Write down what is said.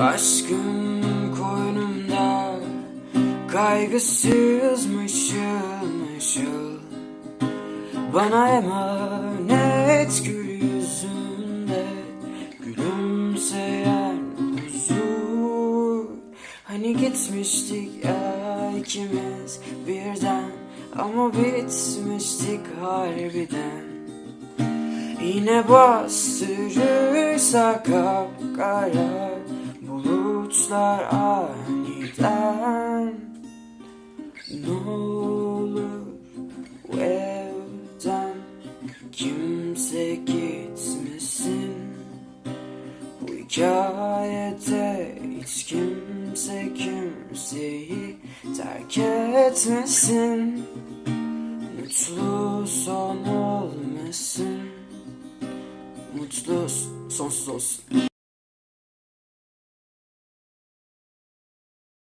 Aşkım koynumda Kaygısız mışıl Bana emanet gül yüzünde Gülümseyen huzur. Hani gitmiştik ya ikimiz birden Ama bitmiştik harbiden. Yine bastırırsa kapkara bulutlar aniden Ne olur bu evden. Kimse gitmesin. Bu hikayede hiç kimse kimseyi terk etmesin. Mutlu son olmasın. Mutlu sonsuz olsun